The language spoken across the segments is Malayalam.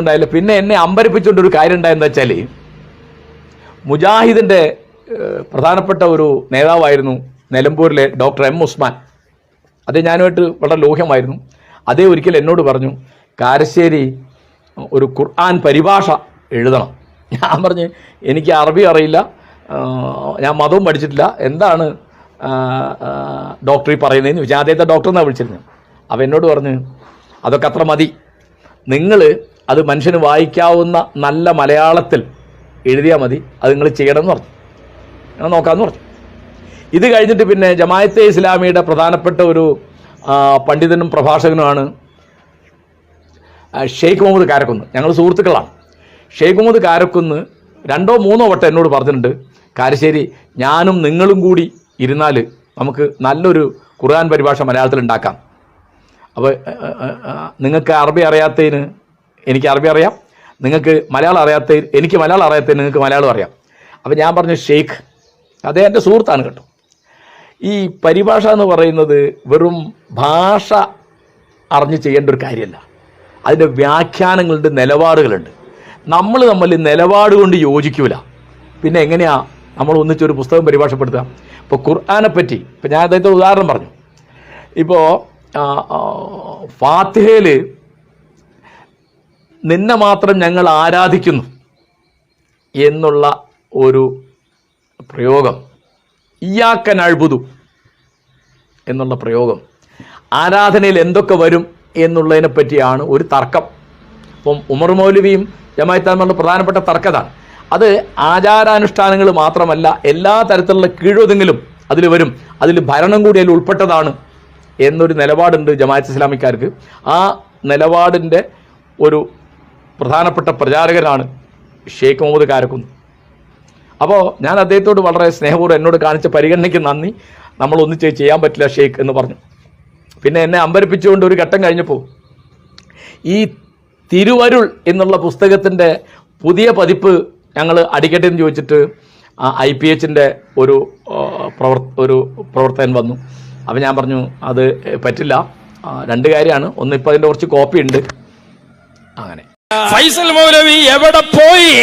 ഉണ്ടായില്ല പിന്നെ എന്നെ അമ്പരിപ്പിച്ചുകൊണ്ട് ഒരു കാര്യം ഉണ്ടായെന്ന് വെച്ചാൽ മുജാഹിദിന്റെ പ്രധാനപ്പെട്ട ഒരു നേതാവായിരുന്നു നിലമ്പൂരിലെ ഡോക്ടർ എം ഉസ്മാൻ. അത് ഞാനുമായിട്ട് വളരെ ലോഹ്യമായിരുന്നു. അതേ ഒരിക്കൽ എന്നോട് പറഞ്ഞു കാരശ്ശേരി ഒരു ഖുർആൻ പരിഭാഷ എഴുതണം. ഞാൻ പറഞ്ഞ് എനിക്ക് അറബി അറിയില്ല ഞാൻ മതവും പഠിച്ചിട്ടില്ല. എന്താണ് ഡോക്ടർ ഈ പറയുന്നതെന്ന് ചോദിച്ചാൽ ആദ്യത്തെ ഡോക്ടർ എന്നാണ് വിളിച്ചിരുന്നത്. അപ്പോൾ എന്നോട് പറഞ്ഞ് അതൊക്കെ അത്ര മതി. നിങ്ങൾ അത് മനുഷ്യന് വായിക്കാവുന്ന നല്ല മലയാളത്തിൽ എഴുതിയാൽ മതി. അത് നിങ്ങൾ ചെയ്യണം എന്ന് പറഞ്ഞു. ഞാൻ നോക്കാമെന്ന് പറഞ്ഞു. ഇത് കഴിഞ്ഞിട്ട് പിന്നെ ജമായത്തെ ഇസ്ലാമിയുടെ പ്രധാനപ്പെട്ട ഒരു പണ്ഡിതനും പ്രഭാഷകനുമാണ് ഷെയ്ഖ് മുഹമ്മദ് കാരക്കുന്ന്. ഞങ്ങൾ സുഹൃത്തുക്കളാണ്. ഷെയ്ഖ് മുഹമ്മദ് കാരക്കുന്ന് രണ്ടോ മൂന്നോ വട്ടം എന്നോട് പറഞ്ഞിട്ടുണ്ട് കാരശ്ശേരി ഞാനും നിങ്ങളും കൂടി ഇരുന്നാൽ നമുക്ക് നല്ലൊരു ഖുർആൻ പരിഭാഷ മലയാളത്തിൽ ഉണ്ടാക്കാം. അപ്പോൾ നിങ്ങൾക്ക് അറബി അറിയാത്തതിന് എനിക്ക് അറബി അറിയാം. നിങ്ങൾക്ക് മലയാളം അറിയാത്ത എനിക്ക് മലയാളം അറിയാത്ത നിങ്ങൾക്ക് മലയാളം അറിയാം. അപ്പോൾ ഞാൻ പറഞ്ഞു ഷെയ്ഖ് അദ്ദേഹം എന്റെ സുഹൃത്താണ് കേട്ടോ. ഈ പരിഭാഷ എന്ന് പറയുന്നത് വെറും ഭാഷ അറിഞ്ഞ് ചെയ്യേണ്ട ഒരു കാര്യമല്ല. അതിന്റെ വ്യാഖ്യാനങ്ങളുണ്ട് നിലപാടുകളുണ്ട്. നമ്മൾ തമ്മിൽ നിലപാട് കൊണ്ട് യോജിക്കൂല. പിന്നെ എങ്ങനെയാ നമ്മൾ ഒന്നിച്ചൊരു പുസ്തകം പരിഭാഷപ്പെടുത്തുക? ഇപ്പോൾ ഖുർആാനെ പറ്റി ഇപ്പം ഞാൻ അദ്ദേഹത്തെ ഉദാഹരണം പറഞ്ഞു. ഇപ്പോൾ ഫാത്തിഹയിൽ നിന്നെ മാത്രം ഞങ്ങൾ ആരാധിക്കുന്നു എന്നുള്ള ഒരു പ്രയോഗം. ഇയാക്കൻ അഴുപുതു എന്നുള്ള പ്രയോഗം. ആരാധനയിൽ എന്തൊക്കെ വരും എന്നുള്ളതിനെ പറ്റിയാണ് ഒരു തർക്കം. അപ്പം ഉമർ മൗലവിയും ജമായത്താന്മാരുടെ പ്രധാനപ്പെട്ട തർക്കതാണ്. അത് ആചാരാനുഷ്ഠാനങ്ങൾ മാത്രമല്ല എല്ലാ തരത്തിലുള്ള കീഴൊതുങ്ങലും അതിൽ വരും. അതിൽ ഭരണം കൂടി അതിൽ ഉൾപ്പെട്ടതാണ് എന്നൊരു നിലപാടുണ്ട് ജമാഅത്ത് ഇസ്ലാമിക്കാർക്ക്. ആ നിലപാടിന്റെ ഒരു പ്രധാനപ്പെട്ട പ്രചാരകനാണ് ഷെയ്ഖ് മുഹമ്മദ് കാരക്കുന്ന്. അപ്പോൾ ഞാൻ അദ്ദേഹത്തോട് വളരെ സ്നേഹപൂർവം എന്നോട് കാണിച്ച പരിഗണനയ്ക്ക് നന്ദി. നമ്മൾ ഒന്നിച്ച് ചെയ്യാൻ പറ്റില്ല ഷെയ്ഖ് എന്ന് പറഞ്ഞു. പിന്നെ എന്നെ അമ്പരപ്പിച്ചുകൊണ്ട് ഒരു ഘട്ടം കഴിഞ്ഞപ്പോൾ ഈ തിരുവരുൾ എന്നുള്ള പുസ്തകത്തിന്റെ പുതിയ പതിപ്പ് ഞങ്ങൾ അടിക്കട്ടെ എന്ന് ചോദിച്ചിട്ട് ഐ പി എച്ചിന്റെ ഒരു പ്രവർ ഒരു പ്രവർത്തകൻ വന്നു. അപ്പോൾ ഞാൻ പറഞ്ഞു അത് പറ്റില്ല. രണ്ട് കാര്യമാണ്. ഒന്ന് ഇപ്പോൾ അതിന്റെ കുറച്ച് കോപ്പി ഉണ്ട്. അങ്ങനെ. ഫൈസൽ മൗലവി എവിടെ പോയി?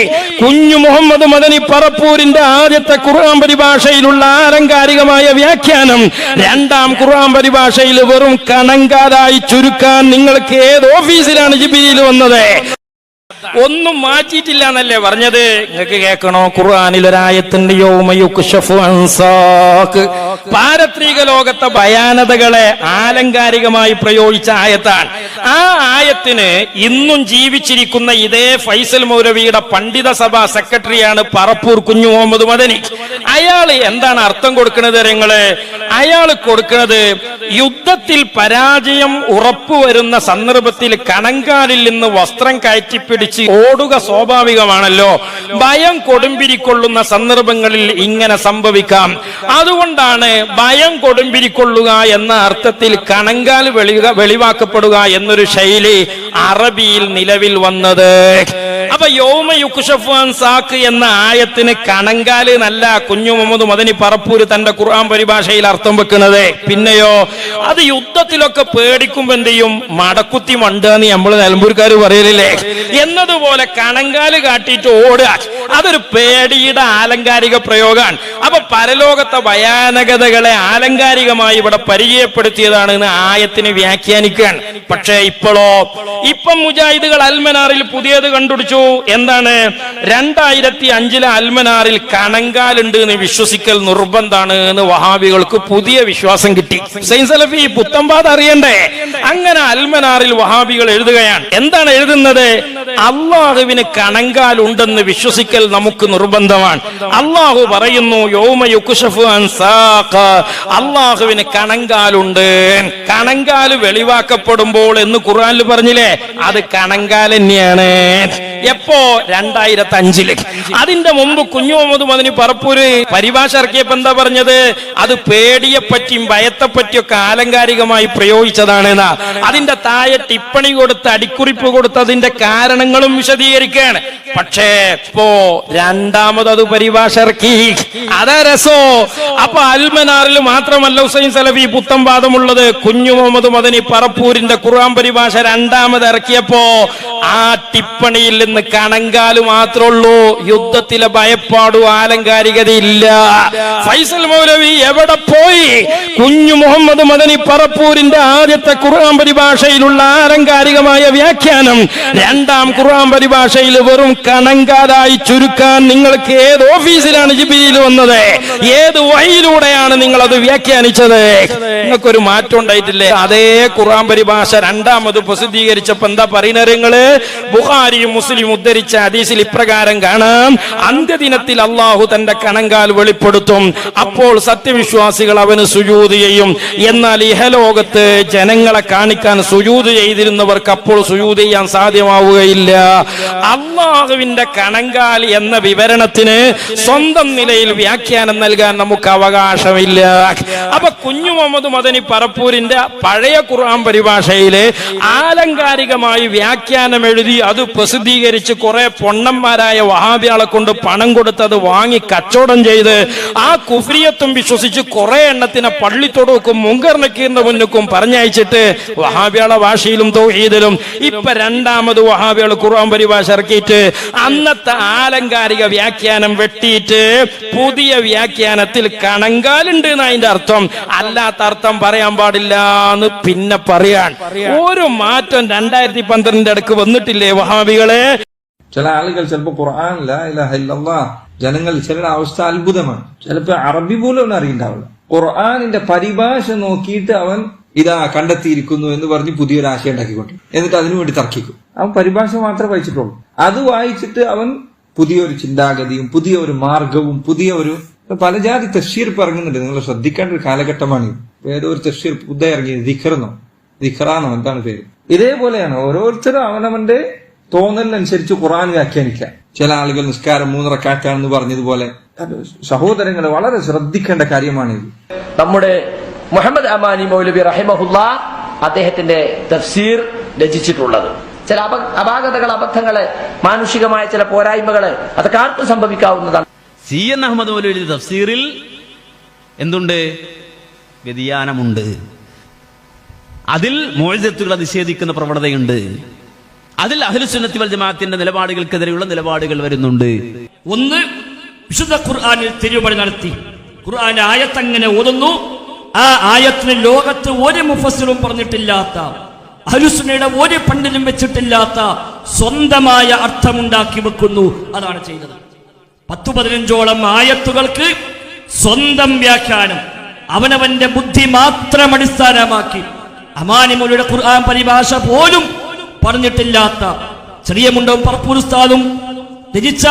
കുഞ്ഞു മുഹമ്മദ് മദനി പറപ്പൂരിന്റെ ആദ്യത്തെ ഖുർആൻ പരിഭാഷയിലുള്ള ആലങ്കാരികമായ വ്യാഖ്യാനം. രണ്ടാം ഖുർആൻ പരിഭാഷയിൽ വെറും കണങ്കാതായി ചുരുക്കാൻ നിങ്ങൾക്ക് ഏത് ഓഫീസിലാണ് ജിബിയിൽ വന്നത്? ഒന്നും മാറ്റിയിട്ടില്ല എന്നല്ലേ പറഞ്ഞത്? നിങ്ങൾക്ക് കേൾക്കണോ? ഖുർആനിൽ ഒരായത്തിന്റെ പാരത്രിക ലോകത്തെ ഭയാനതകളെ ആലങ്കാരികമായി പ്രയോഗിച്ച ആയത്താണ്. ആ ആയത്തിന് ഇന്നും ജീവിച്ചിരിക്കുന്ന ഇതേ ഫൈസൽ മൗലവിയുടെ പണ്ഡിത സഭ സെക്രട്ടറിയാണ് പറപ്പൂർ കുഞ്ഞു മുഹമ്മദ് മദനി. അയാൾ എന്താണ് അർത്ഥം കൊടുക്കുന്നത് നിങ്ങൾ അയാൾ കൊടുക്കുന്നത് യുദ്ധത്തിൽ പരാജയം ഉറപ്പുവരുന്ന സന്ദർഭത്തിൽ കണങ്കാലിൽ നിന്ന് വസ്ത്രം കയറ്റിപ്പിടിച്ച് ഓടുക സ്വാഭാവികമാണല്ലോ. ഭയം കൊടുമ്പിരിക്കൊള്ളുന്ന സന്ദർഭങ്ങളിൽ ഇങ്ങനെ സംഭവിക്കാം. അതുകൊണ്ടാണ് ഭയം കൊടുമ്പിരിക്കൊള്ളുക എന്ന അർത്ഥത്തിൽ കണങ്കാൽ വെളിവാക്കപ്പെടുക വെളിവാക്കപ്പെടുക എന്നൊരു ശൈലി അറബിയിൽ നിലവിൽ വന്നത്. അപ്പൊ യോമ യുക്ഷഫാൻ സാക്ക് എന്ന ആയത്തിന് കണങ്കാൽ നല്ല കുഞ്ഞു മുഹമ്മദ് മദനി പറപ്പൂര് തന്റെ ഖുർആൻ പരിഭാഷയിൽ അർത്ഥം വെക്കുന്നത്. പിന്നെയോ അത് യുദ്ധത്തിലൊക്കെ പേടിക്കുമ്പോ എന്ത് ചെയ്യും? മടക്കുത്തി മണ്ടെന്ന് നമ്മൾ നിലമ്പൂർക്കാർ പറയലില്ലേ? എന്നതുപോലെ കണങ്കാൽ കാട്ടിയിട്ട് ഓടുക. അതൊരു പേടിയുടെ ആലങ്കാരിക പ്രയോഗമാണ്. അപ്പൊ പരലോകത്തെ ഭയാനകതകളെ ആലങ്കാരികമായി ഇവിടെ പരിചയപ്പെടുത്തിയതാണ് എന്ന് ആയത്തിന് വ്യാഖ്യാനിക്കുകയാണ്. പക്ഷേ ഇപ്പോഴോ ഇപ്പം മുജാഹിദുകൾ അൽമനാറിൽ പുതിയത് കണ്ടുപിടിച്ചു. എന്താണ്? രണ്ടായിരത്തി അഞ്ചിലെ അൽമനാറിൽ കണങ്കാലുണ്ട് എന്ന് വിശ്വസിക്കൽ നിർബന്ധാണ് എന്ന് വഹാബികൾക്ക് പുതിയ വിശ്വാസം കിട്ടി. ഹുസൈൻ സലഫി പുത്തമ്പാത് അറിയണ്ടേ? അങ്ങനെ അൽമനാറിൽ വഹാബികൾ എഴുതുകയാണ്. എന്താണ് എഴുതുന്നത്? അള്ളാഹുവിന് കണങ്കാൽ ഉണ്ടെന്ന് വിശ്വസിക്കൽ നമുക്ക് നിർബന്ധമാണ്. അള്ളാഹു പറയുന്നു യോമ. അള്ളാഹുവിന് കണങ്കാലുണ്ട്. കണങ്കാൽ വെളിവാക്കപ്പെടുമ്പോൾ എന്ന് ഖുർആനിൽ പറഞ്ഞില്ലേ? അത് കണങ്കാൽ തന്നെയാണ്. എപ്പോ രണ്ടായിരത്തി അഞ്ചിൽ അതിന്റെ മുമ്പ് കുഞ്ഞു മുഹമ്മദ് മദനി പറപ്പൂര് പരിഭാഷ ഇറക്കിയപ്പോ എന്താ പറഞ്ഞത്? അത് പേടിയെ പറ്റിയും ഭയത്തെ പറ്റിയൊക്കെ ആലങ്കാരികമായി പ്രയോഗിച്ചതാണ്. അതിന്റെ താഴെ ടിപ്പണി കൊടുത്ത് അടിക്കുറിപ്പ് കൊടുത്ത് അതിന്റെ കാരണങ്ങളും വിശദീകരിക്കുകയാണ്. പക്ഷേ ഇപ്പോ രണ്ടാമത് അത് പരിഭാഷ ഇറക്കി. അതാ രസോ? അപ്പൊ അൽമനാറിൽ മാത്രമല്ല ഹുസൈൻ സലഫി പുത്തം വാദമുള്ളത്. കുഞ്ഞു മുഹമ്മദ് മദനി പറപ്പൂരിന്റെ ഖുർആൻ പരിഭാഷ രണ്ടാമത് ഇറക്കിയപ്പോ ആ ടിപ്പണിയിൽ നിന്ന് കണങ്കാൽ മാത്രമേ ഉള്ളൂ യുദ്ധത്തിലെ ഭയപ്പാടും ആലങ്കാരികതയില്ല. ഫൈസൽ മൗലവി എവിടെ പോയി? കുഞ്ഞു മുഹമ്മദ് മദനി പറപ്പൂരിന്റെ ആദ്യത്തെ ഖുർആൻ പരിഭാഷയിലുള്ള ആലങ്കാരികമായ വ്യാഖ്യാനം. രണ്ടാം ഖുർആൻ പരിഭാഷയിൽ വെറും കണങ്കാലായി ചുരുക്കാൻ നിങ്ങൾക്ക് ഏത് ഓഫീസിലാണ് ജിബിയിൽ വന്നത്? ഏത് വഴിയിലൂടെയാണ് നിങ്ങൾ അത് വ്യാഖ്യാനിച്ചത്? നിങ്ങൾക്കൊരു മാറ്റം ഉണ്ടായിട്ടില്ലേ? അതേ ഖുർആൻ പരിഭാഷ രണ്ടാമത് പ്രസിദ്ധീകരിച്ചപ്പോ എന്താ പറയുന്നത് നിങ്ങൾ? ബുഖാരിയും മുസ്ലിം ഉദ്ധരിച്ച ഹദീസിൽ ഇപ്രകാരം കാണാം. അന്ത്യദിനത്തിൽ അള്ളാഹു തന്റെ കണങ്കാൽ വെളിപ്പെടുത്തും. അപ്പോൾ സത്യവിശ്വാസികൾ അവന് സുജൂത് ചെയ്യും. എന്നാൽ ഇഹലോകത്ത് ജനങ്ങളെ കാണിക്കാൻ സുജൂത് ചെയ്തിരുന്നവർക്ക് അപ്പോൾ സുജൂത് ചെയ്യാൻ സാധ്യമാവുകയില്ല. അള്ളാഹുവിന്റെ കണങ്കാലി എന്ന വിവരണത്തിന് സ്വന്തം നിലയിൽ വ്യാഖ്യാനം നൽകാൻ നമുക്ക് അവകാശമില്ല. അപ്പൊ കുഞ്ഞു മുഹമ്മദ് മദനി പറപ്പൂരിന്റെ പഴയ ഖുർആൻ പരിഭാഷയിൽ ആലങ്കാരികമായി വ്യാഖ്യാനം എഴുതി അത് പ്രസിദ്ധീകരിച്ച് കുറെ പൊണ്ണന്മാരായ വഹാബിയാളെ കൊണ്ട് പണം കൊടുത്ത് അത് വാങ്ങി കച്ചവടം ചെയ്ത് ആ കുഫ്രിയത്തും വിശ്വസിച്ച് കുറെ എണ്ണത്തിനെ പള്ളിത്തൊടുക്കും മുങ്കർ നക്കീറിന്റെ മുന്നുക്കും പറഞ്ഞയച്ചിട്ട് വഹാബിയാളെ ഭാഷയിലും തൗഹീദിലും ഇപ്പൊ രണ്ടാമത് വഹാബിയാൾ ഖുർആൻ പരിഭാഷ ഇറക്കിയിട്ട് അന്നത്തെ ആലങ്കാരിക വ്യാഖ്യാനം വെട്ടിയിട്ട് പുതിയ വ്യാഖ്യാനത്തിൽ കണങ്കാലുണ്ട് അതിന്റെ അർത്ഥം. അല്ലാത്ത അർത്ഥം പറയാൻ പാടില്ല എന്ന് പിന്നെ പറയാൻ. ഒരു മാറ്റം രണ്ടായിരത്തി പന്ത്രണ്ടിന്റെ അടുക്ക് വന്നിട്ടില്ലേ വഹാബികളെ? ചില ആളുകൾ ചിലപ്പോ ഖുർആൻ ജനങ്ങൾ ചിലരുടെ അവസ്ഥ അത്ഭുതമാണ്. ചിലപ്പോ അറബി പോലും അവൻ അറിയണ്ടാവില്ല. ഖുർആാനിന്റെ പരിഭാഷ നോക്കിയിട്ട് അവൻ ഇതാ കണ്ടെത്തിയിരിക്കുന്നു എന്ന് പറഞ്ഞ് പുതിയൊരു ആശയം ഉണ്ടാക്കിക്കൊണ്ട്. എന്നിട്ട് അതിനു വേണ്ടി തർക്കിക്കും. അവൻ പരിഭാഷ മാത്രം വായിച്ചിട്ടുള്ളൂ അത് വായിച്ചിട്ട് അവൻ പുതിയൊരു ചിന്താഗതിയും പുതിയ ഒരു മാർഗവും പുതിയ ഒരു പല ജാതി തഷീർ ഇറങ്ങുന്നുണ്ട്. നിങ്ങൾ ശ്രദ്ധിക്കേണ്ട ഒരു കാലഘട്ടമാണ് വേറെ ഏതോ ഒരു തഷീർ പുതിയ ഇറങ്ങി. ദിഖറെന്നോ ദിഖറാന്നോ? എന്താണ് പേര്? ഇതേപോലെയാണ്. ഓരോരുത്തരും അവനവന്റെ തോന്നലിനനുസരിച്ച് ഖുറാൻ വ്യാഖ്യാനിക്കാം ചില ആളുകൾ നിസ്കാരം മൂന്നിറക്കാറ്റാണെന്ന് പറഞ്ഞതുപോലെ. സഹോദരങ്ങൾ സഹോദരങ്ങളെ വളരെ ശ്രദ്ധിക്കേണ്ട കാര്യമാണിത്. നമ്മുടെ മുഹമ്മദ് അമാനി മൗലവി റഹിമഹുല്ല അദ്ദേഹത്തിന്റെ തഫ്സീർ രചിച്ചിട്ടുള്ളത്. ചില അപ അപാകതകൾ അബദ്ധങ്ങൾ മാനുഷികമായ ചില പോരായ്മകൾ അതൊക്കെ ആർക്കും സംഭവിക്കാവുന്നതാണ്. സി എൻ അഹമ്മദ് മൗലവി തഫ്സീറിൽ എന്തുണ്ട്? വ്യതിയാനമുണ്ട്. അതിൽ മോചത്തുകളെ നിഷേധിക്കുന്ന പ്രവണതയുണ്ട്. അതിൽ അഹ്ലുസുന്നത്തി വൽ ജമാഅത്തിന്റെ നിലപാടുകൾക്കെതിരെയുള്ള നിലപാടുകൾ വരുന്നുണ്ട്. ഒന്ന് വിശുദ്ധ ഖുർആാനിൽ തിരുമറി നടത്തി. ഖുർആന്റെ ആയത്തങ്ങനെ ഓതുന്നു. ആ ആയത്തിന് ലോകത്ത് ഒരു മുഫസിലും പറഞ്ഞിട്ടില്ലാത്ത അലുസുനയുടെ ഒരു പണ്ടിലും വെച്ചിട്ടില്ലാത്ത സ്വന്തമായ അർത്ഥമുണ്ടാക്കി വെക്കുന്നു. അതാണ് ചെയ്തത്. പത്തു പതിനഞ്ചോളം ആയത്തുകൾക്ക് സ്വന്തം വ്യാഖ്യാനം അവനവന്റെ ബുദ്ധി മാത്രം അടിസ്ഥാനമാക്കി. അമാനിമുലയുടെ ഖുർആൻ പരിഭാഷ പോലും പറഞ്ഞിട്ടില്ലാത്ത ചെറിയ മുണ്ടവും പറപ്പൂരുസ്താദും രചിച്ച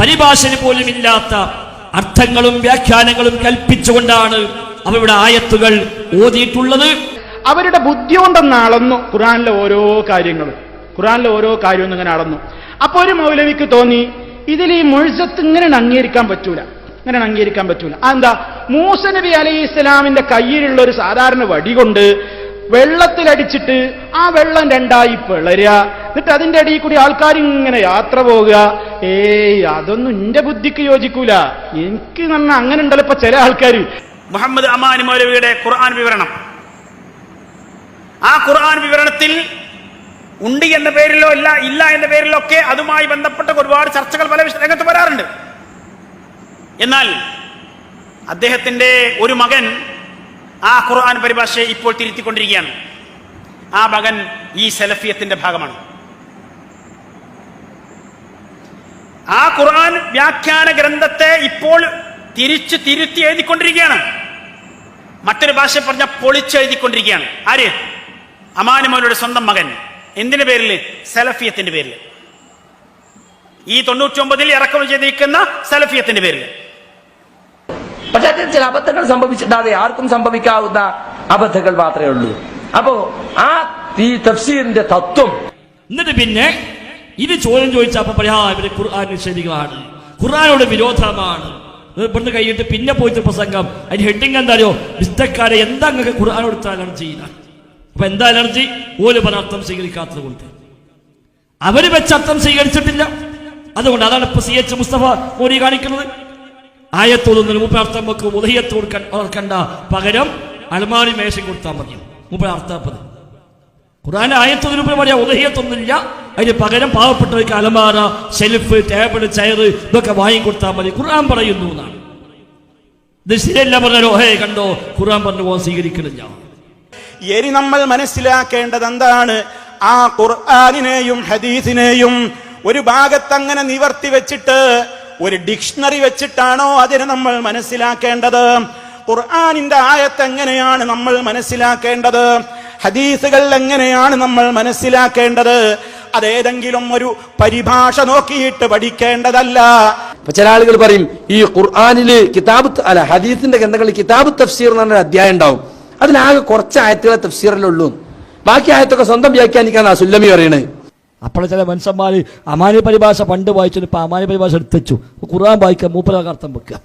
പരിഭാഷന് പോലും ഇല്ലാത്ത അർത്ഥങ്ങളും വ്യാഖ്യാനങ്ങളും കൽപ്പിച്ചുകൊണ്ടാണ് അവരുടെ ആയത്തുകൾ ഓതിയിട്ടുള്ളത്? അവരുടെ ബുദ്ധി കൊണ്ടൊന്ന് അളന്നു ഖുറാനിലെ ഓരോ കാര്യങ്ങളും. ഖുറാനിലെ ഓരോ കാര്യവും ഇങ്ങനെ അളന്നു. അപ്പൊ ഒരു മൗലവിക്ക് തോന്നി ഇതിൽ ഈ മുഴുസത്ത് ഇങ്ങനെ അംഗീകരിക്കാൻ പറ്റൂല. ഇങ്ങനെ അംഗീകരിക്കാൻ പറ്റൂല. അതെന്താ? മൂസ നബി അലൈഹി ഇസ്ലാമിന്റെ കയ്യിലുള്ള ഒരു സാധാരണ വടി കൊണ്ട് വെള്ളത്തിലടിച്ചിട്ട് ആ വെള്ളം രണ്ടായി പിളരുക എന്നിട്ട് അതിന്റെ അടിയിൽ കൂടി ആൾക്കാർ ഇങ്ങനെ യാത്ര പോകുക. ഏയ് അതൊന്നും എന്റെ ബുദ്ധിക്ക് യോജിക്കൂല. എനിക്ക് നന്ന അങ്ങനെ ഉണ്ടല്ലോ ഇപ്പൊ ചില ആൾക്കാർ മുഹമ്മദ് അമാനി മൗലവിയുടെ ഖുർആൻ വിവരണം. ആ ഖുർആൻ വിവരണത്തിൽ ഉണ്ട് എന്ന പേരിലോ ഇല്ല ഇല്ല എന്ന പേരിലോ ഒക്കെ അതുമായി ബന്ധപ്പെട്ട ഒരുപാട് ചർച്ചകൾ പല രംഗത്ത് വരാറുണ്ട്. എന്നാൽ അദ്ദേഹത്തിന്റെ ഒരു മകൻ ആ ഖുർആൻ പരിഭാഷയെ ഇപ്പോൾ തിരുത്തിക്കൊണ്ടിരിക്കുകയാണ്. ആ മകൻ ഈ സെലഫിയത്തിന്റെ ഭാഗമാണ്. ആ ഖുർആൻ വ്യാഖ്യാന ഗ്രന്ഥത്തെ ഇപ്പോൾ തിരിച്ചു തിരുത്തി എഴുതിക്കൊണ്ടിരിക്കുകയാണ്. മറ്റൊരു ഭാഷ പറഞ്ഞ പൊളിച്ചെഴുതിക്കൊണ്ടിരിക്കുകയാണ്. ആര്? അമാനുമോലയുടെ സ്വന്തം മകൻ. എന്തിന്റെ പേരിൽ സലഫിയത്തിന്റെ പേരിൽ ഈ തൊണ്ണൂറ്റി ഒമ്പതിൽ ഇറക്കം ചെയ്തിരിക്കുന്ന സലഫിയത്തിന്റെ പേരിൽ പക്ഷെ അതിൽ ചില അബദ്ധങ്ങൾ സംഭവിച്ചിട്ടാതെ ആർക്കും സംഭവിക്കാവുന്ന അബദ്ധങ്ങൾ മാത്രമേ ഉള്ളൂ. അപ്പോ ആ ഈ തഫ്സീറിന്റെ തത്വം എന്നിട്ട് പിന്നെ ഇത് ചോദ്യം ചോദിച്ചപ്പോ പറയാ ഇവർ ഖുർആൻ നിഷേധികളാണ്. ഖുർആനോട് വിരോധമാണ്. ഇത് ഇവിടുന്ന് കഴിഞ്ഞിട്ട് പിന്നെ പോയിട്ട് പ്രസംഗം അതിന് ഹെഡിങ് എന്താണോ വിസ്തക്കാരെ എന്താ നിങ്ങൾക്ക് ഖുർആൻ കൊടുത്ത അലർജി അപ്പൊ എന്താ അലർജി? ഓൽ പല അർത്ഥം സ്വീകരിക്കാത്തത് കൊണ്ട്. അവർ വെച്ച അർത്ഥം സ്വീകരിച്ചിട്ടില്ല. അതുകൊണ്ട് അതാണ് ഇപ്പൊ സി എച്ച് മുസ്തഫ മോദി കാണിക്കുന്നത്. ആയത്തോതൊന്നും മൂപ്പർത്ഥം വെക്കും ഉദയത്ത് കണ്ട പകരം അൽമാരി മേശം കൊടുത്താൽ മതി. മുപ്പ ഖുർആൻ ആയത്തൊന്നിന് പറയാ ഉദഹിയത്തൊന്നുമില്ല. അതിന് പകരം പാവപ്പെട്ടവർക്ക് അലമാര ഷെൽഫ് ടേബിൾ ചെയർ ഇതൊക്കെ വാങ്ങിക്കൊടുത്താൽ മതി. ഖുർആൻ പറയുന്നു എന്നാണ്. ഇത് ശരിയല്ല പറഞ്ഞാലോ ഹേ കണ്ടോ ഖുർആൻ പറഞ്ഞു പോകാൻ സ്വീകരിക്കണില്ല. ഇനി നമ്മൾ മനസ്സിലാക്കേണ്ടത് എന്താണ് ആ ഖുർആാനിനെയും ഹദീസിനെയും ഒരു ഭാഗത്തങ്ങനെ നിവർത്തി വെച്ചിട്ട് ഒരു ഡിക്ഷണറി വെച്ചിട്ടാണോ അതിനെ നമ്മൾ മനസ്സിലാക്കേണ്ടത്? ഖുർആാനിന്റെ ആയത്ത് എങ്ങനെയാണ് നമ്മൾ മനസ്സിലാക്കേണ്ടത്? ഹദീസുകൾ എങ്ങനെയാണ് നമ്മൾ മനസ്സിലാക്കേണ്ടത്? അതേതെങ്കിലും ഒരു പരിഭാഷ നോക്കിയിട്ട് പഠിക്കേണ്ടതല്ല. ചില ആളുകൾ പറയും ഈ ഖുർആാനിൽ കിതാബ് അല്ല ഹദീസിന്റെ ഗ്രന്ഥങ്ങളിൽ കിതാബ് തഫ്സീർ എന്ന് പറഞ്ഞൊരു അധ്യായം ഉണ്ടാവും. അതിലാകെ കുറച്ച് ആയത്തുകളെ തഫ്സീറിലുള്ളൂ ബാക്കി ആയത്തൊക്കെ സ്വന്തം വ്യാഖ്യാനിക്കാൻ സുല്ലമി പറയണത് അപ്പോൾ ചില മനുഷ്യന്മാർ അമാനി പരിഭാഷ പണ്ട് വായിച്ചു ഇപ്പൊ അമാനി പരിഭാഷ എടുത്തുവെച്ചു ഖുർആൻ വായിക്കുക മൂപ്പരൊക്കെ അർത്ഥം വെക്കുക.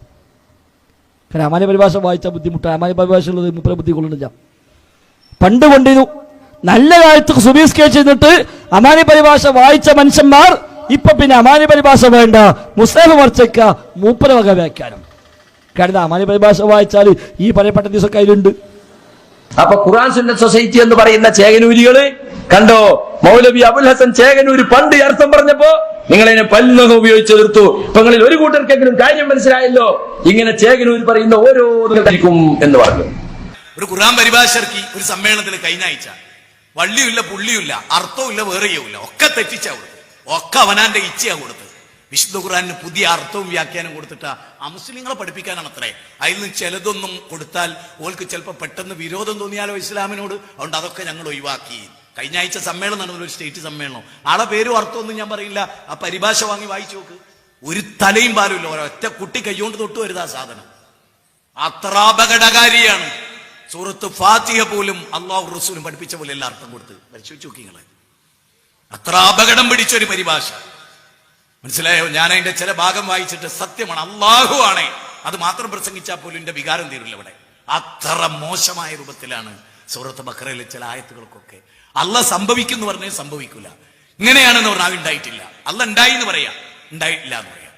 കാരണം അമാനി പരിഭാഷ വായിച്ച ബുദ്ധിമുട്ട്. അമാനി പരിഭാഷ ഉള്ളത് മൂപ്പര ബുദ്ധി കൊള്ളുന്നില്ല പണ്ട് കൊണ്ടിരുന്നു നല്ല കാലത്ത് സുബീസ് ചെയ്തിട്ട് അമാനി പരിഭാഷ വായിച്ച മനുഷ്യന്മാർ ഇപ്പൊ പിന്നെ അമാനി പരിഭാഷ വേണ്ട. മുസ്ലിം മറിച്ചേക്ക മൂപ്പര വക വ്യാഖ്യാനം. കാരണം അമാനി പരിഭാഷ വായിച്ചാൽ ഈ പറയപ്പെട്ട ദിവസം കയ്യിലുണ്ട്. അപ്പൊ ഖുറാൻ സുന്നത്ത് സൊസൈറ്റി എന്ന് പറയുന്ന ചേകനൂരികൾ കണ്ടോ? മൗലവി അബുൽ ഹസൻ ചേകനൂര് പണ്ട് അർത്ഥം പറഞ്ഞപ്പോ നിങ്ങൾ അതിനെ പല്ലുനഖം ഉപയോഗിച്ച് എതിർത്തു. ഇപ്പൊ നിങ്ങളിൽ ഒരു കൂട്ടർക്കെങ്കിലും കാര്യം മനസ്സിലായല്ലോ? ഇങ്ങനെ ചേകനൂര് പറയുന്ന ഓരോന്നും എന്ന് പറഞ്ഞു. ഒരു ഖുർആൻ പരിഭാഷ ഇറക്കി ഒരു സമ്മേളനത്തിൽ കഴിഞ്ഞ ആഴ്ച വള്ളിയുമില്ല പുള്ളിയുമില്ല അർത്ഥവുമില്ല വേറെയുമില്ല. ഒക്കെ തെറ്റിച്ചാ കൊടുത്തത്. ഒക്കെ അവനാന്റെ ഇച്ഛയാ കൊടുത്തത്. വിശുദ്ധ ഖുറാനിന് പുതിയ അർത്ഥവും വ്യാഖ്യാനം കൊടുത്തിട്ട് ആ മുസ്ലിങ്ങളെ പഠിപ്പിക്കാനാണ് അത്രേ അതിൽ നിന്ന് ചിലതൊന്നും കൊടുത്താൽ ഓൾക്ക് ചിലപ്പോൾ പെട്ടെന്ന് വിരോധം തോന്നിയാലോ ഇസ്ലാമിനോട്? അതുകൊണ്ട് അതൊക്കെ ഞങ്ങൾ ഒഴിവാക്കി. കഴിഞ്ഞ ആഴ്ച സമ്മേളനം ഒരു സ്റ്റേറ്റ് സമ്മേളനം. ആളെ പേരും അർത്ഥമൊന്നും ഞാൻ പറയില്ല. ആ പരിഭാഷ വാങ്ങി വായിച്ചു നോക്ക്. ഒരു തലയും പാലുമില്ല. ഒറ്റ കുട്ടി കൈകൊണ്ട് തൊട്ട് വരുതാ സാധനം. അത്ര അപകടകാരിയാണ് സൂറത്ത് ഫാത്തിഹ പോലും അള്ളാഹു റസൂലും പഠിപ്പിച്ച പോലെ എല്ലാ അർത്ഥം കൊടുത്ത് പരിശോധിച്ച് നോക്കി നിങ്ങളെ അത്ര അപകടം പിടിച്ചൊരു പരിഭാഷ. മനസ്സിലായോ? ഞാൻ അതിന്റെ ചില ഭാഗം വായിച്ചിട്ട് സത്യമാണ്. അള്ളാഹു ആണേ. അത് മാത്രം പ്രസംഗിച്ചാൽ പോലും എന്റെ വികാരം തീരില്ല ഇവിടെ. അത്ര മോശമായ രൂപത്തിലാണ് സൂറത്ത് ബക്രയിലെ ചില ആയത്തുകൾക്കൊക്കെ. അല്ല സംഭവിക്കുന്നു പറഞ്ഞാൽ സംഭവിക്കൂല. ഇങ്ങനെയാണെന്ന് പറഞ്ഞാൽ അത് ഉണ്ടായിട്ടില്ല. അല്ല ഉണ്ടായി എന്ന് പറയാ. ഉണ്ടായിട്ടില്ല എന്ന് പറയാം.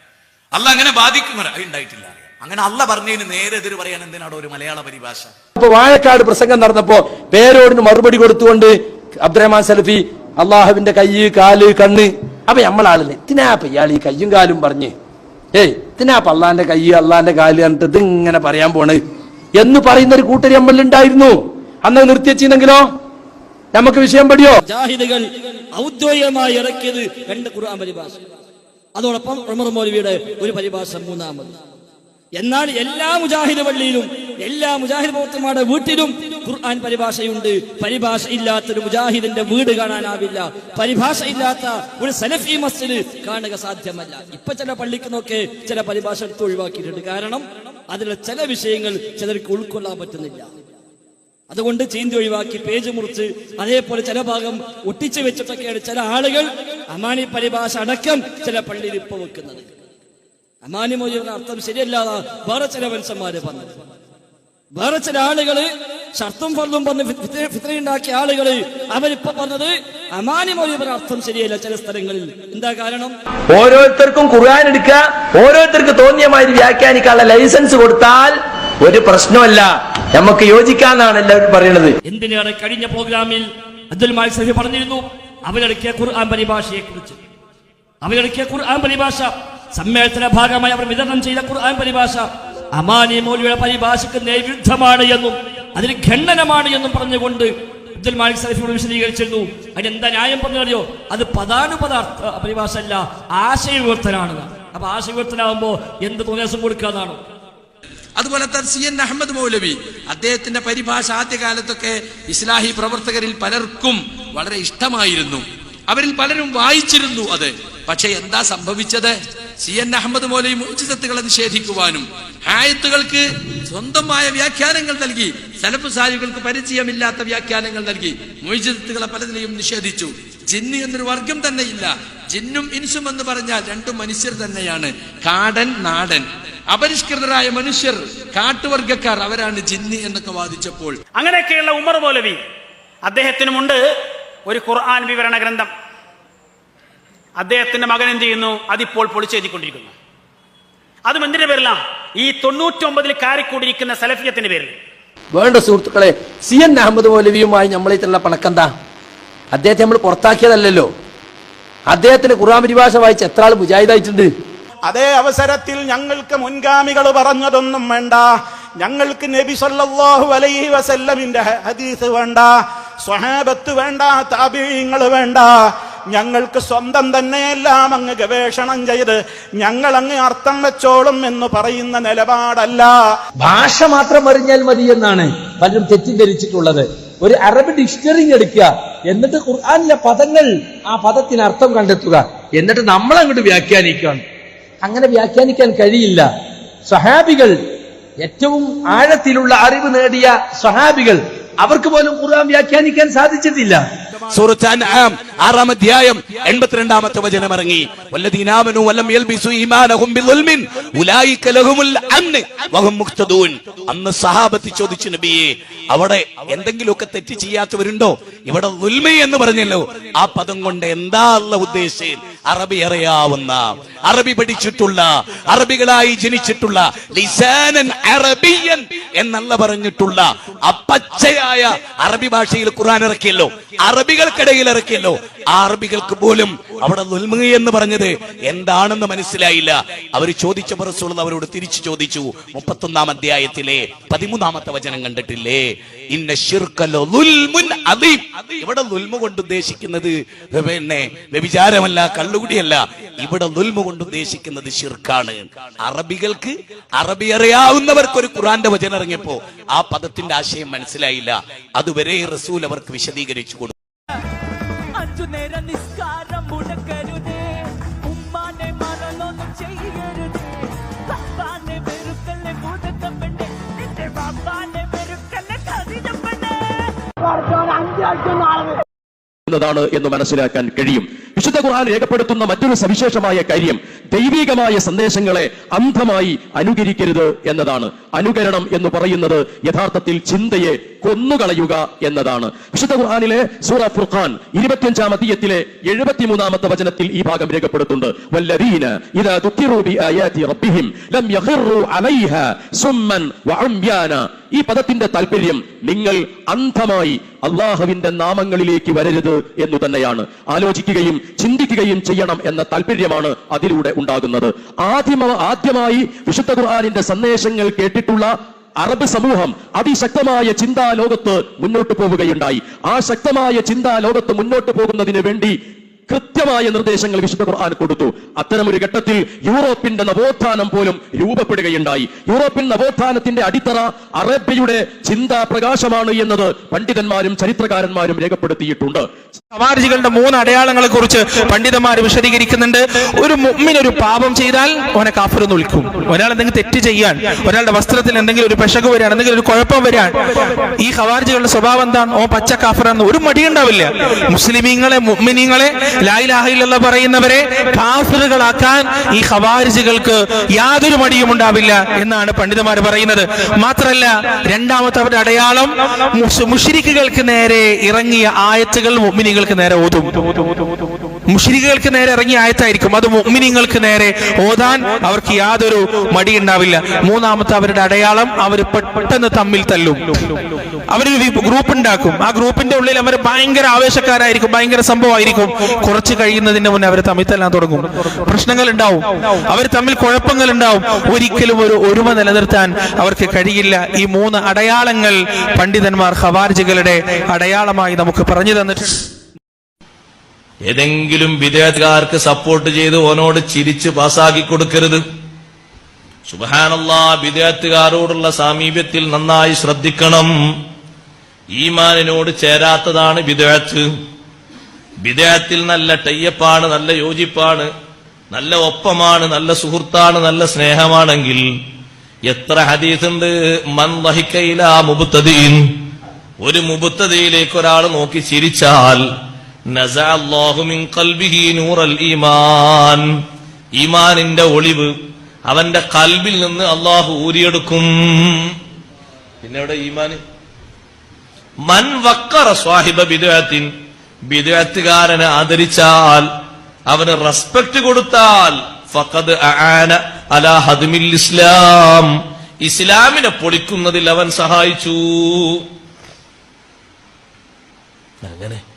അല്ല അങ്ങനെ ബാധിക്കും അത് ഉണ്ടായിട്ടില്ല. അങ്ങനെ അല്ല പറഞ്ഞതിന് നേരെ എതിര് പറയാൻ എന്തിനാണോ ഒരു മലയാള പരിഭാഷ? അപ്പൊ വാഴക്കാട് പ്രസംഗം നടന്നപ്പോ പേരോടിന് മറുപടി കൊടുത്തുകൊണ്ട് അബ്ദുറഹ്മാൻ സലഫി അള്ളാഹുവിന്റെ കൈ കാൽ കണ്ണ്. അപ്പൊ നമ്മളാളില്ലേ ഇതിനാപ്പ ഇയാൾ ഈ കയ്യും കാലും പറഞ്ഞ് ഏയ് ഇതിനാപ്പ അള്ളാന്റെ കൈ അള്ളാന്റെ കാൽ കണ്ടിട്ട് ഇങ്ങനെ പറയാൻ പോണ്. എന്ന് പറയുന്ന ഒരു കൂട്ടരി ഉണ്ടായിരുന്നു. അന്ന് നിർത്തിവെച്ചിരുന്നെങ്കിലോ? നമുക്ക് വിഷയം പഠിയോ? ജാഹിദുകൾ ഔദ്യോഗികമായി ഇറക്കിയത് രണ്ട് ഖുർആൻ പരിഭാഷ. അതോടൊപ്പം ഉമർ മൗലവിയുടെ ഒരു പരിഭാഷ മൂന്നാമത്. എന്നാൽ എല്ലാ മുജാഹിദ് പള്ളിയിലും എല്ലാ മുജാഹിദ് പ്രവർത്തകന്മാരുടെ വീട്ടിലും ഖുർആൻ പരിഭാഷയുണ്ട്. പരിഭാഷ ഇല്ലാത്തൊരു മുജാഹിദിന്റെ വീട് കാണാനാവില്ല. പരിഭാഷ ഇല്ലാത്ത ഒരു സലഫി മസ്ജിദ് കാണുക സാധ്യമല്ല. ഇപ്പൊ ചില പള്ളിക്ക് നോക്കെ ചില പരിഭാഷ എടുത്ത് ഒഴിവാക്കിയിട്ടുണ്ട്. കാരണം അതിലെ ചില വിഷയങ്ങൾ ചിലർക്ക് ഉൾക്കൊള്ളാൻ പറ്റുന്നില്ല. അതുകൊണ്ട് ചീന്തി ഒഴിവാക്കി പേജ് മുറിച്ച് അതേപോലെ ചില ഭാഗം ഒട്ടിച്ചു വെച്ചിട്ടൊക്കെയാണ് ചില ആളുകൾ അമാനി പരിഭാഷ അടക്കം ചില പള്ളിയിൽ ഇപ്പൊ വെക്കുന്നത്. അമാനി മൊഴിയുടെ അർത്ഥം ശരിയല്ലാതെ. വേറെ ചില മനുഷ്യന്മാര് പറഞ്ഞത് വേറെ ചില ആളുകൾ ഷർത്തും ഫർദും പറഞ്ഞ് ഫിത്ര- ഫിത്രയുണ്ടാക്കിയ ആളുകൾ അവരിപ്പോ പറഞ്ഞത് അമാനി മൊഴിയുടെ അർത്ഥം ശരിയല്ല ചില സ്ഥലങ്ങളിൽ. എന്താ കാരണം? ഓരോരുത്തർക്കും ഖുർആൻ എടുക്കുക ഓരോരുത്തർക്ക് തോന്നിയമാതിരി വ്യാഖ്യാനിക്കാനുള്ള ലൈസൻസ് കൊടുത്താൽ ഒരു പ്രശ്നമല്ല. നമുക്ക് യോജിക്കാന്നാണ് എല്ലാവരും പറയുന്നത് എന്തിനാണ് കഴിഞ്ഞ പ്രോഗ്രാമിൽ അബ്ദുൽ മാലിക് സഹി പറഞ്ഞിരുന്നു? അവരിറക്കിയ ഖുർആൻ പരിഭാഷയെ കുറിച്ച് അവരിറക്കിയ ഖുർആൻ പരിഭാഷ സമ്മേളനത്തിന്റെ ഭാഗമായി അവർ വിതരണം ചെയ്ത ഖുർആൻ പരിഭാഷ അമാനി മൗലിയുടെ പരിഭാഷയ്ക്ക് നേവിരുദ്ധമാണ് എന്നും അതിന് ഖണ്ഡനമാണ് എന്നും പറഞ്ഞുകൊണ്ട് അബ്ദുൽ മാലിക് സലഫിയോട് വിശദീകരിച്ചിരുന്നു. അതിനെന്താ ന്യായം പറഞ്ഞറിയോ? അത് പദാനുപദാർത്ഥ പരിഭാഷ അല്ല ആശയവിവർത്തനാണ്. അപ്പൊ ആശയവിവർത്തനാകുമ്പോ എന്ത് തോന്നിയാസം കൊടുക്കാന്നാണോ അതുപോലെ തന്നെ സി എൻ അഹമ്മദ് മൗലവി അദ്ദേഹത്തിന്റെ പരിഭാഷ ആദ്യകാലത്തൊക്കെ ഇസ്ലാഹി പ്രവർത്തകരിൽ പലർക്കും വളരെ ഇഷ്ടമായിരുന്നു. അവരിൽ പലരും വായിച്ചിരുന്നു അത്. പക്ഷെ എന്താ സംഭവിച്ചത്? സി എൻ അഹമ്മദ് മൗലവി മോചിതത്തുകളെ നിഷേധിക്കുവാനും ആയത്തുകൾക്ക് സ്വന്തമായ വ്യാഖ്യാനങ്ങൾ നൽകി സലഫ് സാരികൾക്ക് പരിചയമില്ലാത്ത വ്യാഖ്യാനങ്ങൾ നൽകി മൊയ്ജിത്തുകളെ പലതിനെയും നിഷേധിച്ചു. ജിന്ന് എന്നൊരു വർഗം തന്നെ ഇല്ല ജിന്നും ഇൻസും എന്ന് പറഞ്ഞാൽ രണ്ടും മനുഷ്യർ തന്നെയാണ്. കാടൻ നാടൻ. അപരിഷ്കൃതരായ മനുഷ്യർ കാട്ടുവർഗക്കാർ അവരാണ് ജിന്ന് എന്നൊക്കെ വാദിച്ചപ്പോൾ. അങ്ങനെയൊക്കെയുള്ള ഉമർ മൗലവി അദ്ദേഹത്തിനുമുണ്ട് ഒരു ഖുർആൻ വിവരണ ഗ്രന്ഥം. അദ്ദേഹത്തിന്റെ മകൻ എന്ത് ചെയ്യുന്നു? അതിപ്പോൾ പൊളിച്ചെഴുതിക്കൊണ്ടിരിക്കുന്നു. അതും എന്തിന്റെ പേരിലാണ് ഈ തൊണ്ണൂറ്റൊമ്പതിൽ കാറിക്കൂടിയിരിക്കുന്ന സലഫിയത്തിന്റെ പേരിൽ. വേണ്ട സുഹൃത്തുക്കളെ സി എൻ അഹമ്മദ് മൗലവിയുമായി നമ്മളായിട്ടുള്ള പണക്കെന്താ അദ്ദേഹത്തെ നമ്മൾ പുറത്താക്കിയതല്ലല്ലോ. അദ്ദേഹത്തിന് ഖുർആൻ പരിഭാഷ വായിച്ച് എത്ര ആൾ മുജാഹിദായിട്ടുണ്ട്? അതേ അവസരത്തിൽ ഞങ്ങൾക്ക് മുൻഗാമികൾ പറഞ്ഞതൊന്നും വേണ്ട. ഞങ്ങൾക്ക് നബി സല്ലല്ലാഹു അലൈഹി വസല്ലമിന്റെ ഹദീസ് വേണ്ട. സ്വഹാബത്ത് വേണ്ട താപീയങ്ങൾ വേണ്ട. ഞങ്ങൾക്ക് സ്വന്തം തന്നെയെല്ലാം അങ്ങ് ഗവേഷണം ചെയ്ത് ഞങ്ങൾ അങ്ങ് അർത്ഥം വെച്ചോളും എന്ന് പറയുന്ന നിലപാടല്ല. ഭാഷ മാത്രം അറിഞ്ഞാൽ മതി എന്നാണ് പലരും തെറ്റിദ്ധരിച്ചിട്ടുള്ളത്. ഒരു അറബി ഡിക്ഷണറി എടുക്കുക എന്നിട്ട് ഖുർആാനിലെ പദങ്ങൾ ആ പദത്തിന് അർത്ഥം കണ്ടെത്തുക എന്നിട്ട് നമ്മൾ അങ്ങോട്ട് വ്യാഖ്യാനിക്കണം അങ്ങനെ വ്യാഖ്യാനിക്കാൻ കഴിയില്ല. സഹാബികൾ ഏറ്റവും ആഴത്തിലുള്ള അറിവ് നേടിയ സ്വഹാബികൾ അവർക്ക് പോലും ഖുർആൻ വ്യാഖ്യാനിക്കാൻ സാധിച്ചിട്ടില്ല. സൂറത്ത് അൻആം ആറാം അധ്യായം എൺപത്തിരണ്ടാമത്തെ വചനം ഇറങ്ങി. വല്ലദീനാമനു വല്ലം യൽബിസു ഈമാനഹും ബിളുൽമിൻ ഉലൈക ലഹുമുൽ അംന് വഹും മുഹ്തദൂൻ അന്ന് സഹാബത്ത് ചോദിച്ചു നബിയെ അവിടെ എന്തെങ്കിലുമൊക്കെ തെറ്റ് ചെയ്യാത്തവരുണ്ടോ? ഇവിടെ ദുൽമി എന്ന് പറഞ്ഞല്ലോ. ആ പദം കൊണ്ട് എന്താ അല്ല ഉദ്ദേശിച്ചത് അറബി അറിയാവുന്ന അറബി പഠിച്ചിട്ടുള്ള അറബികളായി ജനിച്ചിട്ടുള്ള ലിസാനൻ അറബിയൻ എന്നല്ല പറഞ്ഞിട്ടുള്ള അപ്പച്ചയായ അറബി ഭാഷയിൽ ഖുർആൻ ഇറക്കിയല്ലോ. അറബികൾക്കിടയിൽ ഇറക്കിയല്ലോ ആ അറബികൾക്ക് പോലും അവിടെ എന്ന് പറഞ്ഞത് എന്താണെന്ന് മനസ്സിലായില്ല. അവർ ചോദിച്ച റസൂൽ അവരോട് തിരിച്ചു ചോദിച്ചു മുപ്പത്തൊന്നാം അധ്യായത്തിലെ പതിമൂന്നാമത്തെ വചനം കണ്ടിട്ടില്ലേ? ഇന്ന ഇവിടെ കൊണ്ട് ഉദ്ദേശിക്കുന്നത് പിന്നെ വ്യഭിചാരമല്ല കള്ളുകുടിയല്ല. ഇവിടെ ദുൽമ കൊണ്ട് ഉദ്ദേശിക്കുന്നത് ഷിർക്കാണ് അറബികൾക്ക് അറബി അറിയാവുന്നവർക്ക് ഒരു ഖുറാന്റെ വചനം ഇറങ്ങിയപ്പോ ആ പദത്തിന്റെ ആശയം മനസ്സിലായില്ല. അതുവരെ റസൂൽ അവർക്ക് വിശദീകരിച്ചു കൊടുത്തു. എന്നതാണ് എന്ന് മനസ്സിലാക്കാൻ കഴിയും. വിശുദ്ധ ഖുർആൻ രേഖപ്പെടുത്തുന്ന മറ്റൊരു സവിശേഷമായ കാര്യം ദൈവികമായ സന്ദേശങ്ങളെ അന്ധമായി അനുകരിക്കരുത് എന്നതാണ്. അനുകരണം എന്ന് പറയുന്നത് യഥാർത്ഥത്തിൽ ചിന്തയെ കൊന്നുകളയുക എന്നതാണ്. വിശുദ്ധ ഖുർആാനിലെ സൂറ ഫുർഖാൻ ഇരുപത്തിയഞ്ചാം അധ്യയത്തിലെ എഴുപത്തിമൂന്നാമത്തെ വചനത്തിൽ ഈ ഭാഗം രേഖപ്പെടുത്തുന്നുണ്ട്. വല്ലദീന ഇദാ റബ്ബിഹിം ലം ഈ പദത്തിന്റെ താല്പര്യം നിങ്ങൾ അന്ധമായി അള്ളാഹുവിന്റെ നാമങ്ങളിലേക്ക് വരരുത് എന്ന് തന്നെയാണ്. ആലോചിക്കുകയും ചിന്തിക്കുകയും ചെയ്യണം എന്ന താല്പര്യമാണ് അതിലൂടെ ഉണ്ടാകുന്നത്. ആദ്യമ ആദ്യമായി വിശുദ്ധ ഖുർആാനിന്റെ സന്ദേശങ്ങൾ കേട്ടിട്ടുള്ള അറബ് സമൂഹം അതിശക്തമായ ചിന്താ ലോകത്ത് മുന്നോട്ട് പോവുകയുണ്ടായി. ആ ശക്തമായ ചിന്താ ലോകത്ത് മുന്നോട്ട് പോകുന്നതിന് വേണ്ടി കൃത്യമായ നിർദ്ദേശങ്ങൾ വിശുദ്ധ ഖുർആൻ കൊടുത്തു. അത്തരമൊരു ഘട്ടത്തിൽ യൂറോപ്പിന്റെ നവോത്ഥാനം പോലും രൂപപ്പെടുകയുണ്ടായി. യൂറോപ്യൻ നവോത്ഥാനത്തിന്റെ അടിത്തറ അറേബ്യയുടെ ചിന്താ പ്രകാശമാണ് എന്നത് പണ്ഡിതന്മാരും ചരിത്രകാരന്മാരും രേഖപ്പെടുത്തിയിട്ടുണ്ട്. ഖവാരിജികളുടെ മൂന്ന് അടയാളങ്ങളെ കുറിച്ച് പണ്ഡിതന്മാർ വിശദീകരിക്കുന്നുണ്ട്. ഒരു മുമ്മിൻ ഒരു പാപം ചെയ്താൽ ഓനെ കാഫർ വിളിക്കും ഒരാൾ എന്തെങ്കിലും തെറ്റ് ചെയ്യാൻ ഒരാളുടെ വസ്ത്രത്തിൽ എന്തെങ്കിലും ഒരു പെശക് വരികയാണ് എന്തെങ്കിലും ഒരു കുഴപ്പം വരാൻ ഈ ഹവാർജികളുടെ സ്വഭാവം എന്താണ്? ഓ പച്ച കാഫറാന്ന് ഒരു മടിയുണ്ടാവില്ല. മുസ്ലിമീങ്ങളെ മുഅ്മിനീങ്ങളെ ലായിലാഹില്ല പറയുന്നവരെ കാഫിറുകളാക്കാൻ ഈ ഹവാരിജികൾക്ക് യാതൊരു മടിയും ഉണ്ടാവില്ല എന്നാണ് പണ്ഡിതന്മാർ പറയുന്നത്. മാത്രല്ല രണ്ടാമത്തെ അവരുടെ അടയാളം മുഷിരിക്കുകൾക്ക് നേരെ ഇറങ്ങിയ ആയത്തുകൾ മുമ്മിനികൾക്ക് നേരെ ഓതും. മുഷിരികൾക്ക് നേരെ ഇറങ്ങി ആയത്തായിരിക്കും. അത് മുഗ്മിനിങ്ങൾക്ക് നേരെ ഓതാൻ അവർക്ക് യാതൊരു മടി ഉണ്ടാവില്ല മൂന്നാമത്തെ അവരുടെ അടയാളം അവർ പെട്ടെന്ന് തമ്മിൽ തല്ലും. അവരൊരു ഗ്രൂപ്പ് ഉണ്ടാക്കും. ആ ഗ്രൂപ്പിന്റെ ഉള്ളിൽ അവർ ഭയങ്കര ആവേശക്കാരായിരിക്കും. ഭയങ്കര സംഭവമായിരിക്കും. കുറച്ച് കഴിയുന്നതിന് മുന്നേ അവർ തമ്മിൽ തല്ലാൻ തുടങ്ങും. പ്രശ്നങ്ങൾ ഉണ്ടാവും അവർ തമ്മിൽ കുഴപ്പങ്ങൾ ഉണ്ടാവും ഒരിക്കലും ഒരു ഒരുമ നിലനിർത്താൻ അവർക്ക് കഴിയില്ല. ഈ മൂന്ന് അടയാളങ്ങൾ പണ്ഡിതന്മാർ ഹവാർജികളുടെ അടയാളമായി നമുക്ക് പറഞ്ഞു തന്നിട്ടുണ്ട്. ഏതെങ്കിലും വിദേശകാർക്ക് സപ്പോർട്ട് ചെയ്ത് ഓനോട് ചിരിച്ച് പാസാക്കി കൊടുക്കരുത്. സുബഹാനല്ലാ വിദേശകാരോടുള്ള സാമീപ്യത്തിൽ നന്നായി ശ്രദ്ധിക്കണം. ഈമാനിനോട് ചേരാത്തതാണ് വിദേഹത്ത്. വിദേഹത്തിൽ നല്ല ടയ്യപ്പാണ് നല്ല യോജിപ്പാണ് നല്ല ഒപ്പമാണ് നല്ല സുഹൃത്താണ് നല്ല സ്നേഹമാണെങ്കിൽ എത്ര ഹദീസുണ്ട്? മൻ വഹിക്കയില മുബുത്തതീൻ ഒരു മുബുത്തതയിലേക്ക് ഒരാൾ നോക്കി ചിരിച്ചാൽ ഈമാനിന്റെ ഒളിവ് അവന്റെ കൽബിൽ നിന്ന് അള്ളാഹു ഊരിയെടുക്കും. പിന്നെ ഇവിടെ ഈമാന് മൻ വക്കറ സ്വാഹിബ ബിദഅത്തിൻ. ബിദഅത്തുകാരനെ ആദരിച്ചാൽ അവന് റെസ്പെക്ട് കൊടുത്താൽ ഫഖദ് ആന അലാ ഹദ്മിൽ ഇസ്ലാം. ഇസ്ലാമിനെ പൊളിക്കുന്നതിൽ അവൻ സഹായിച്ചു. അങ്ങനെ.